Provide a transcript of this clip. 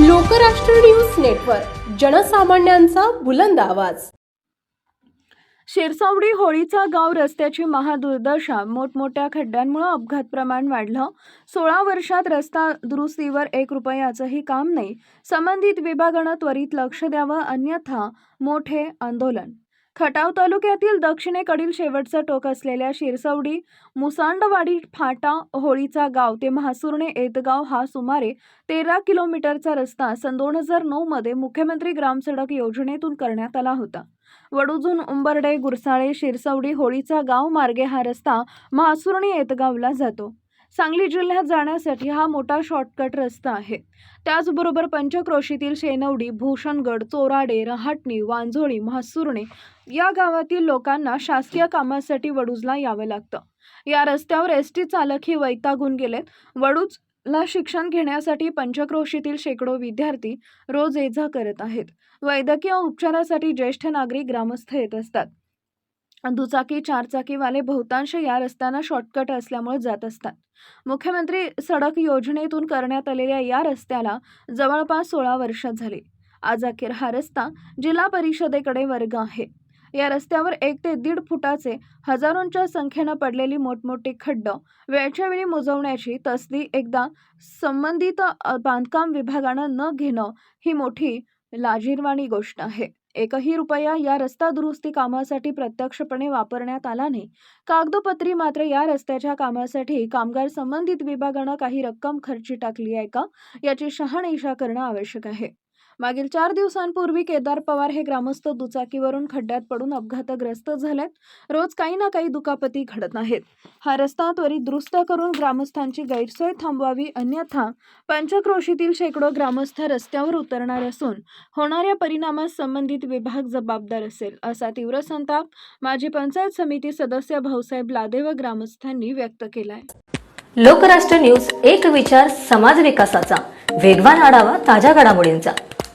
Lokrashtra news network जनसामान्यांचा बुलंद आवाज. शिरसावडी होळीचा गाव रस्त्याची महादुर्दशा मोठमोठ्या खड्ड्यांमुळे अपघात प्रमाण वाढलं. सोळा वर्षात रस्ता दुरुस्तीवर एक रुपयाचंही काम नाही. संबंधित विभागानं त्वरित लक्ष द्यावं अन्यथा मोठे आंदोलन. खटाव तालुक्यातील दक्षिणेकडील शेवटचं टोक असलेल्या शिरसवडी मुसांडवाडी फाटा होळीचा गाव ते म्हासुर्णे एतगाव हा सुमारे तेरा किलोमीटरचा रस्ता सन दोन हजार नऊमध्ये मुख्यमंत्री ग्रामसडक योजनेतून करण्यात आला होता. वडुजून उंबरडे गुरसाळे शिरसवडी होळीचा गाव मार्गे हा रस्ता म्हासुर्णी येतगावला जातो. सांगली जिल्ह्यात जाण्यासाठी हा मोठा शॉर्टकट रस्ता आहे. त्याचबरोबर पंचक्रोशीतील शेनवडी भूषणगड चोराडे रहाटणी वांझोळी म्हासुर्णे या गावातील लोकांना शासकीय कामासाठी वडूजला यावं लागतं. या रस्त्यावर एस टी चालकही वैतागून गेलेत. वडूजला शिक्षण घेण्यासाठी पंचक्रोशीतील शेकडो विद्यार्थी रोज ये जा करत आहेत. वैद्यकीय उपचारासाठी ज्येष्ठ नागरिक ग्रामस्थ येत असतात. दुचाकी चारचाकीवाले बहुतांश या रस्त्यांना शॉर्टकट असल्यामुळे जात असतात. मुख्यमंत्री सडक योजनेतून करण्यात आलेल्या या रस्त्याला जवळपास सोळा वर्षात झाली. आज अखेर हा रस्ता जिल्हा परिषदेकडे वर्ग आहे. या रस्त्यावर एक ते दीड फुटाचे हजारोंच्या संख्येनं पडलेली मोठमोठी खड्ड वेळच्या वेळी मुजवण्याची तसदी एकदा संबंधित बांधकाम विभागानं न घेणं ही मोठी लाजीरवाणी गोष्ट आहे. एकही रुपया या रस्ता दुरुस्ती कामासाठी प्रत्यक्षपणे वापरण्यात आला नाही. कागदोपत्री मात्र या रस्त्याच्या कामासाठी कामगार संबंधित विभागानं काही रक्कम खर्ची टाकली आहे का? याची शहानिशा करणं आवश्यक आहे. मागील चार दिवसांपूर्वी केदार पवार हे ग्रामस्थ दुचाकीवरून खड्ड्यात पडून अपघातग्रस्त झालेत. रोज काही ना काही दुखापती घडत आहेत. हा रस्ता त्वरित दुरुस्त करून ग्रामस्थांची गैरसोय थांबवावी अन्यथा पंचक्रोशीतील शेकडो ग्रामस्थ रस्त्यावर उतरणार असून होणाऱ्या परिणामास संबंधित विभाग जबाबदार असेल असा तीव्र संताप माजी पंचायत समिती सदस्य भाऊसाहेब लादे व ग्रामस्थांनी व्यक्त केलाय. लोकराष्ट्र न्यूज एक विचार समाज विकासाचा. वेगवान आढावा ताज्या घडामोडींचा.